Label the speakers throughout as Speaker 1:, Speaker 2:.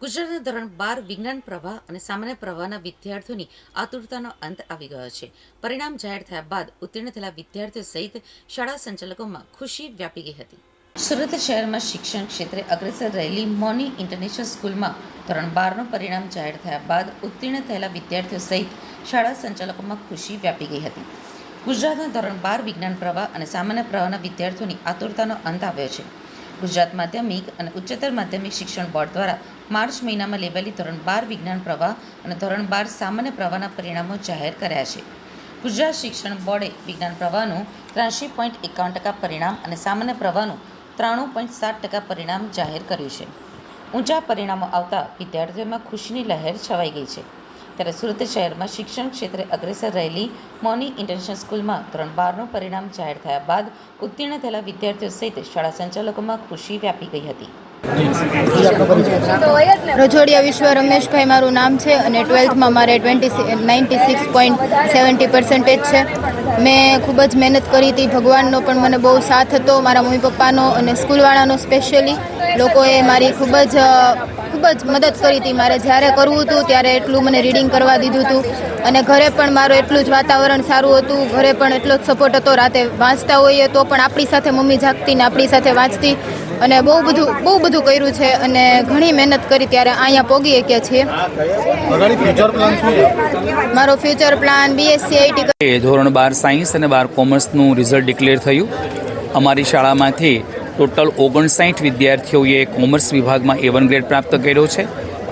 Speaker 1: ગુજરાતના ધોરણ બાર વિજ્ઞાન પ્રવાહ અને સામાન્ય પ્રવાહના વિદ્યાર્થીઓની આતુરતાનો અંત આવી ગયો છે પરિણામ જાહેર થયા બાદ ઉત્તીર્ણ થયેલા વિદ્યાર્થીઓ સહિત શાળા સંચાલકોમાં ખુશી વ્યાપી ગઈ હતી સુરત શહેરમાં શિક્ષણ ક્ષેત્રે અગ્રેસર રહેલી મોની ઇન્ટરનેશનલ સ્કૂલમાં ધોરણ બારનું પરિણામ જાહેર થયા બાદ ઉત્તીર્ણ થયેલા વિદ્યાર્થીઓ સહિત શાળા સંચાલકોમાં ખુશી વ્યાપી ગઈ હતી ગુજરાતના ધોરણ બાર વિજ્ઞાન પ્રવાહ અને સામાન્ય પ્રવાહના વિદ્યાર્થીઓની આતુરતાનો અંત આવ્યો છે ગુજરાત માધ્યમિક અને ઉચ્ચતર માધ્યમિક શિક્ષણ બોર્ડ દ્વારા માર્ચ મહિનામાં લેવાયેલી ધોરણ બાર વિજ્ઞાન પ્રવાહ અને ધોરણ બાર સામાન્ય પ્રવાહના પરિણામો જાહેર કર્યા છે ગુજરાત શિક્ષણ બોર્ડે વિજ્ઞાન પ્રવાહનું ત્રાસી પોઈન્ટ એકાવન ટકા પરિણામ અને સામાન્ય પ્રવાહનું ત્રાણું પોઈન્ટ સાત ટકા પરિણામ જાહેર કર્યું છે ઊંચા પરિણામો આવતા વિદ્યાર્થીઓમાં ખુશીની લહેર છવાઈ ગઈ છે ત્યારે સુરત શહેરમાં શિક્ષણ ક્ષેત્રે અગ્રેસર રહેલી મોની ઇન્ટરનેશનલ સ્કૂલમાં ધોરણ બારનું પરિણામ જાહેર થયા બાદ ઉત્તીર્ણ થયેલા વિદ્યાર્થીઓ સહિત શાળા સંચાલકોમાં ખુશી વ્યાપી ગઈ હતી
Speaker 2: રજોડિયા વિશ્વ રમેશભાઈ મારું નામ છે અને ટ્વેલ્થમાં મારે twenty ninety six point seventy percentage છે મેં ખૂબ જ મહેનત કરી હતી ભગવાનનો પણ મને બહુ સાથ હતો મારા મમ્મી પપ્પાનો અને સ્કૂલવાળાનો સ્પેશિયલી લોકોએ મારી ખૂબ જ ખૂબ જ મદદ કરી હતી મારે જ્યારે કરવું હતું ત્યારે એટલું મને રીડિંગ કરવા દીધું હતું અને ઘરે પણ મારું એટલું જ વાતાવરણ સારું હતું ઘરે પણ એટલો જ સપોર્ટ હતો રાતે વાંચતા હોઈએ તો પણ આપણી સાથે મમ્મી જાગતી ને આપણી સાથે વાંચતી અને બહુ બધું બહુ બધું કર્યું છે અને ઘણી મહેનત કરી ત્યારે અહીંયા પોગી શક્યા છીએ
Speaker 3: મારો ફ્યુચર પ્લાન બીએસસી આઈટી
Speaker 4: ધોરણ બાર સાયન્સ અને બાર કોમર્સનું રિઝલ્ટ ડિક્લેર થયું અમારી શાળામાંથી ટોટલ ઓગણસાઠ વિદ્યાર્થીઓએ કોમર્સ વિભાગમાં એ વન ગ્રેડ પ્રાપ્ત કર્યો છે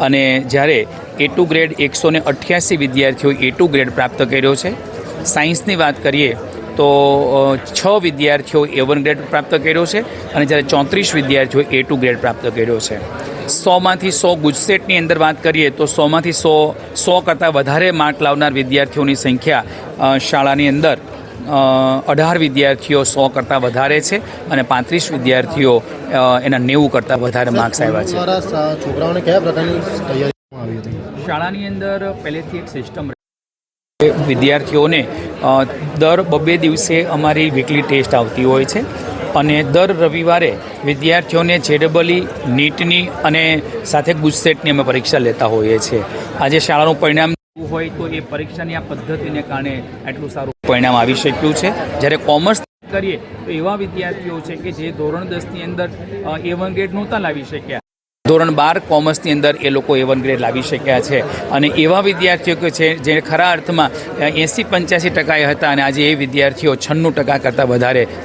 Speaker 4: અને જ્યારે એ ટુ ગ્રેડ એકસો ને અઠ્યાસી વિદ્યાર્થીઓએ એ ટુ ગ્રેડ પ્રાપ્ત કર્યો છે સાયન્સની વાત કરીએ તો છ વિદ્યાર્થીઓ એ વન ગ્રેડ પ્રાપ્ત કર્યો છે અને જ્યારે ચોત્રીસ વિદ્યાર્થીઓ એ ટુ ગ્રેડ પ્રાપ્ત કર્યો છે સોમાંથી સો ગુજસેટની અંદર વાત કરીએ તો સોમાંથી સો સો કરતાં વધારે માર્ક લાવનાર વિદ્યાર્થીઓની સંખ્યા શાળાની અંદર અઢાર વિદ્યાર્થીઓ સો કરતાં વધારે છે અને પાંત્રીસ વિદ્યાર્થીઓ એના નેવું કરતાં વધારે માર્ક્સ આવ્યા છે છોકરાઓને કયા
Speaker 5: પ્રકારની શાળાની અંદર પહેલેથી એક સિસ્ટમ
Speaker 4: વિદ્યાર્થીઓને દર બબે દિવસે અમારી વીકલી ટેસ્ટ આવતી હોય છે અને દર રવિવારે વિદ્યાર્થીઓને જેડબલી e, નીટની અને સાથે ગુજસેટની અમે પરીક્ષા લેતા હોઈએ છીએ આજે શાળાનું પરિણામ
Speaker 5: હોય તો એ પરીક્ષાની આ પદ્ધતિને કારણે એટલું સારું
Speaker 4: પરિણામ આવી શક્યું છે જ્યારે કોમર્સ
Speaker 5: કરીએ તો એવા વિદ્યાર્થીઓ છે કે જે ધોરણ દસની અંદર એ વન ગ્રેડ નહોતા લાવી શક્યા
Speaker 4: ધોરણ બાર કોમર્સની અંદર એ લોકો એ વન ગ્રેડ લાવી શક્યા છે અને એવા વિદ્યાર્થીઓ કે છે જે ખરા અર્થમાં એંસી પંચ્યાસી ટકા હતા અને આજે એ વિદ્યાર્થીઓ છન્નું ટકા કરતાં વધારે